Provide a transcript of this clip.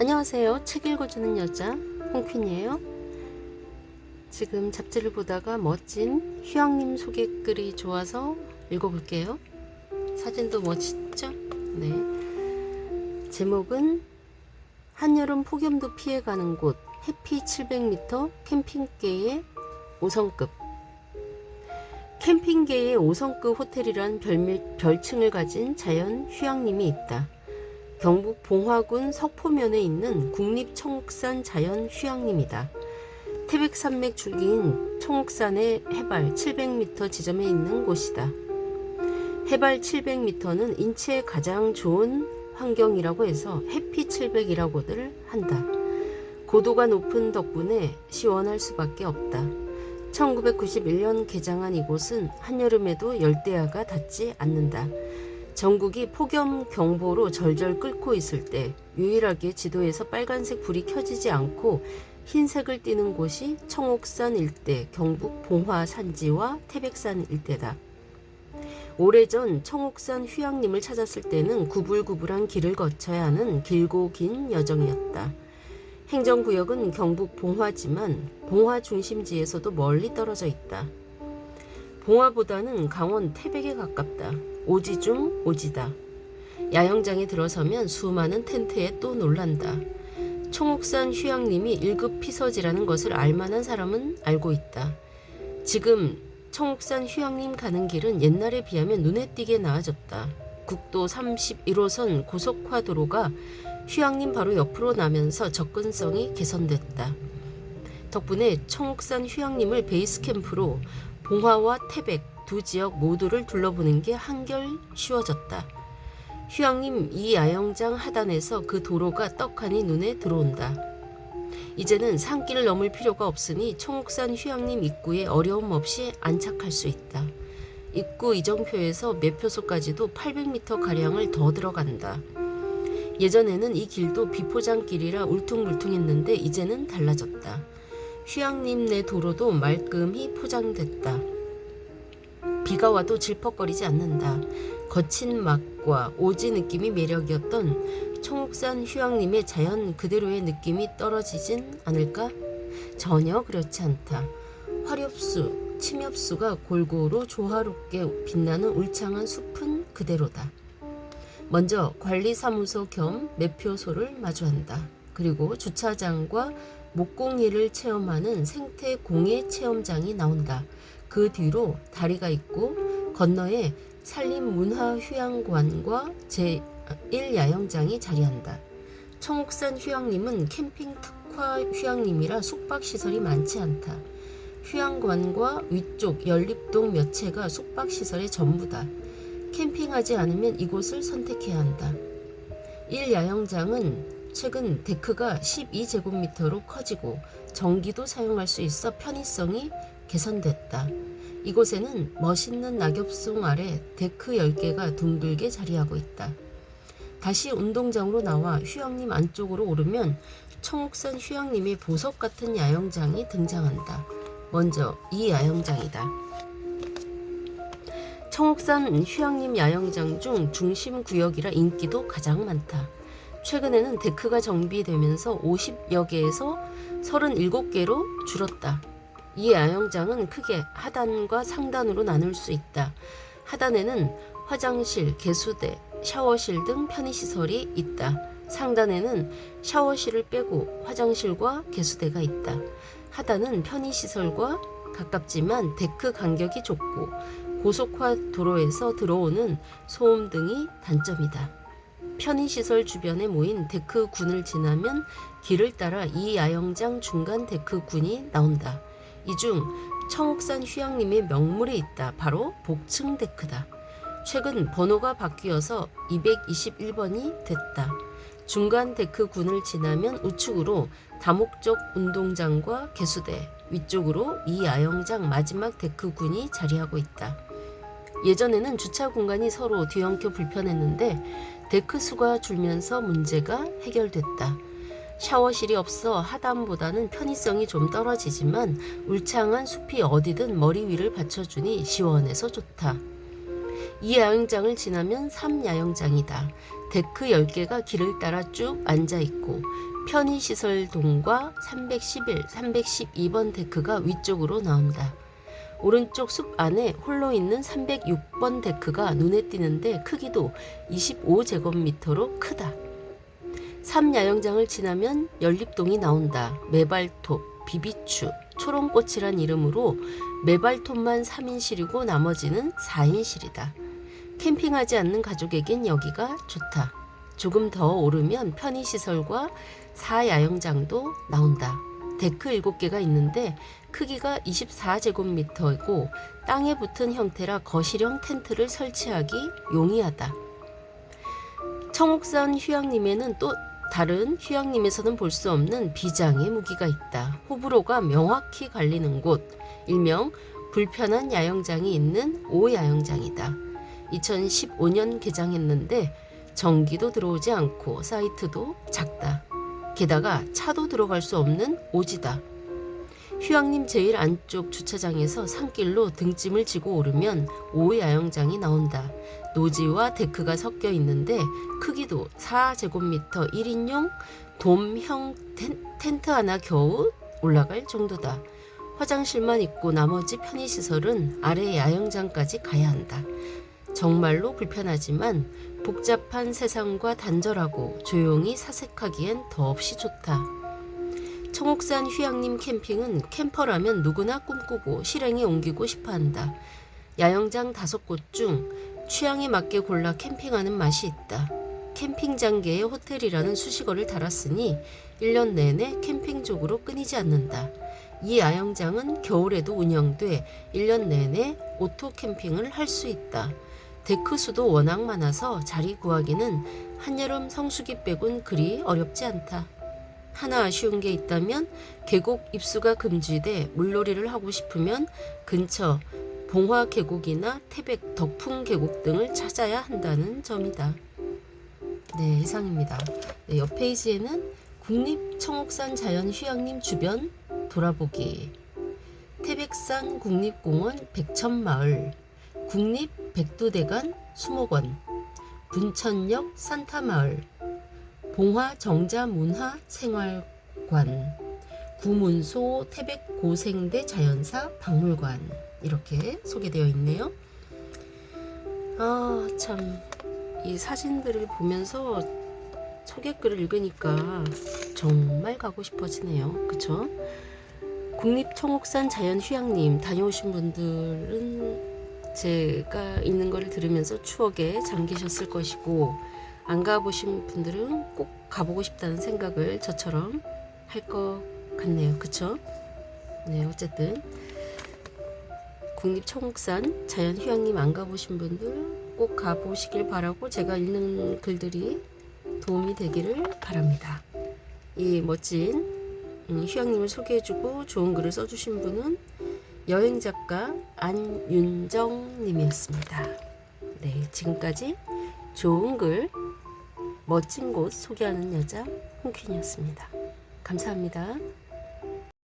안녕하세요. 책 읽어주는 여자 홍퀸이에요. 지금 잡지를 보다가 멋진 휴양림 소개글이 좋아서 읽어볼게요. 사진도 멋있죠? 네. 제목은 한여름 폭염도 피해가는 곳 해피 700m 캠핑계의 5성급 캠핑계의 5성급 호텔이란 별명, 별칭을 가진 자연 휴양림이 있다. 경북 봉화군 석포면에 있는 국립청옥산 자연 휴양림이다. 태백산맥 줄기인 청옥산의 해발 700m 지점에 있는 곳이다. 해발 700m는 인체에 가장 좋은 환경이라고 해서 해피 700이라고들 한다. 고도가 높은 덕분에 시원할 수밖에 없다. 1991년 개장한 이곳은 한여름에도 열대야가 닿지 않는다. 전국이 폭염 경보로 절절 끓고 있을 때 유일하게 지도에서 빨간색 불이 켜지지 않고 흰색을 띠는 곳이 청옥산 일대, 경북 봉화 산지와 태백산 일대다. 오래전 청옥산 휴양림을 찾았을 때는 구불구불한 길을 거쳐야 하는 길고 긴 여정이었다. 행정구역은 경북 봉화지만 봉화 중심지에서도 멀리 떨어져 있다. 봉화보다는 강원 태백에 가깝다. 오지 중 오지다. 야영장에 들어서면 수많은 텐트에 또 놀란다. 청옥산 휴양림이 1급 피서지라는 것을 알만한 사람은 알고 있다. 지금 청옥산 휴양림 가는 길은 옛날에 비하면 눈에 띄게 나아졌다. 국도 31호선 고속화 도로가 휴양림 바로 옆으로 나면서 접근성이 개선됐다. 덕분에 청옥산 휴양림을 베이스 캠프로 봉화와 태백 두 지역 모두를 둘러보는 게 한결 쉬워졌다. 휴양림 이 야영장 하단에서 그 도로가 떡하니 눈에 들어온다. 이제는 산길을 넘을 필요가 없으니 청옥산 휴양림 입구에 어려움 없이 안착할 수 있다. 입구 이정표에서 매표소까지도 800m 가량을 더 들어간다. 예전에는 이 길도 비포장길이라 울퉁불퉁했는데 이제는 달라졌다. 휴양림 내 도로도 말끔히 포장됐다. 비가 와도 질퍽거리지 않는다. 거친 맛과 오지 느낌이 매력이었던 청옥산 휴양림의 자연 그대로의 느낌이 떨어지진 않을까? 전혀 그렇지 않다. 화렵수, 침엽수가 골고루 조화롭게 빛나는 울창한 숲은 그대로다. 먼저 관리사무소 겸 매표소를 마주한다. 그리고 주차장과 목공일을 체험하는 생태 공예 체험장이 나온다. 그 뒤로 다리가 있고 건너에 산림문화휴양관과 제1야영장이 자리한다. 청옥산 휴양림은 캠핑 특화 휴양림이라 숙박시설이 많지 않다. 휴양관과 위쪽 연립동 몇 채가 숙박시설의 전부다. 캠핑하지 않으면 이곳을 선택해야 한다. 1야영장은 최근 데크가 12제곱미터로 커지고 전기도 사용할 수 있어 편의성이 개선됐다. 이곳에는 멋있는 낙엽송 아래 데크 10개가 둥글게 자리하고 있다. 다시 운동장으로 나와 휴양림 안쪽으로 오르면 청옥산 휴양림의 보석 같은 야영장이 등장한다. 먼저 이 야영장이다. 청옥산 휴양림 야영장 중 중심 구역이라 인기도 가장 많다. 최근에는 데크가 정비되면서 50여 개에서 37개로 줄었다. 이 야영장은 크게 하단과 상단으로 나눌 수 있다. 하단에는 화장실, 개수대, 샤워실 등 편의시설이 있다. 상단에는 샤워실을 빼고 화장실과 개수대가 있다. 하단은 편의시설과 가깝지만 데크 간격이 좁고 고속화 도로에서 들어오는 소음 등이 단점이다. 편의시설 주변에 모인 데크 군을 지나면 길을 따라 이 야영장 중간 데크 군이 나온다. 이 중 청옥산 휴양림의 명물이 있다. 바로 복층 데크다. 최근 번호가 바뀌어서 221번이 됐다. 중간 데크 군을 지나면 우측으로 다목적 운동장과 개수대, 위쪽으로 이 야영장 마지막 데크 군이 자리하고 있다. 예전에는 주차 공간이 서로 뒤엉켜 불편했는데 데크 수가 줄면서 문제가 해결됐다. 샤워실이 없어 하단보다는 편의성이 좀 떨어지지만 울창한 숲이 어디든 머리 위를 받쳐주니 시원해서 좋다. 이 야영장을 지나면 3야영장이다. 데크 10개가 길을 따라 쭉 앉아 있고 편의시설 동과 311, 312번 데크가 위쪽으로 나온다. 오른쪽 숲 안에 홀로 있는 306번 데크가 눈에 띄는데 크기도 25제곱미터로 크다. 삼야영장을 지나면 연립동이 나온다. 메발톱, 비비추, 초롱꽃이란 이름으로 메발톱만 3인실이고 나머지는 4인실이다. 캠핑하지 않는 가족에겐 여기가 좋다. 조금 더 오르면 편의시설과 사야영장도 나온다. 데크 7개가 있는데 크기가 24제곱미터이고 땅에 붙은 형태라 거실형 텐트를 설치하기 용이하다. 청옥산 휴양림에는 또 다른 휴양림에서는 볼 수 없는 비장의 무기가 있다. 호불호가 명확히 갈리는 곳, 일명 불편한 야영장이 있는 오야영장이다. 2015년 개장했는데 전기도 들어오지 않고 사이트도 작다. 게다가 차도 들어갈 수 없는 오지다. 휴양림 제일 안쪽 주차장에서 산길로 등짐을 지고 오르면 오야영장이 나온다. 노지와 데크가 섞여 있는데 크기도 4제곱미터 1인용 돔형 텐, 텐트 하나 겨우 올라갈 정도다. 화장실만 있고 나머지 편의시설은 아래 야영장까지 가야 한다. 정말로 불편하지만 복잡한 세상과 단절하고 조용히 사색하기엔 더없이 좋다. 청옥산 휴양림 캠핑은 캠퍼라면 누구나 꿈꾸고 실행에 옮기고 싶어 한다. 야영장 다섯 곳 중 취향에 맞게 골라 캠핑하는 맛이 있다. 캠핑장계의 호텔이라는 수식어를 달았으니 1년 내내 캠핑족으로 끊이지 않는다. 이 야영장은 겨울에도 운영돼 1년 내내 오토 캠핑을 할 수 있다. 데크 수도 워낙 많아서 자리 구하기는 한여름 성수기 빼곤 그리 어렵지 않다. 하나 아쉬운 게 있다면 계곡 입수가 금지돼 물놀이를 하고 싶으면 근처 봉화 계곡이나 태백 덕풍 계곡 등을 찾아야 한다는 점이다. 네, 이상입니다. 네, 옆 페이지에는 국립청옥산 자연휴양림 주변 돌아보기, 태백산 국립공원 백천마을, 국립 백두대간 수목원, 분천역 산타마을, 봉화 정자문화 생활관, 구문소 태백 고생대 자연사 박물관 이렇게 소개되어 있네요. 아, 참. 이 사진들을 보면서 소개글을 읽으니까 정말 가고 싶어지네요. 그쵸? 국립청옥산 자연휴양림 다녀오신 분들은 제가 있는 걸 들으면서 추억에 잠기셨을 것이고 안 가보신 분들은 꼭 가보고 싶다는 생각을 저처럼 할 것 같네요. 그쵸? 네, 어쨌든 국립청옥산 자연휴양림 안 가보신 분들 꼭 가보시길 바라고 제가 읽는 글들이 도움이 되기를 바랍니다. 이 멋진 음, 휴양림을 소개해주고 좋은 글을 써주신 분은 여행 작가 안윤정님이었습니다. 네, 지금까지 좋은 글, 멋진 곳 소개하는 여자 홍퀸이었습니다. 감사합니다.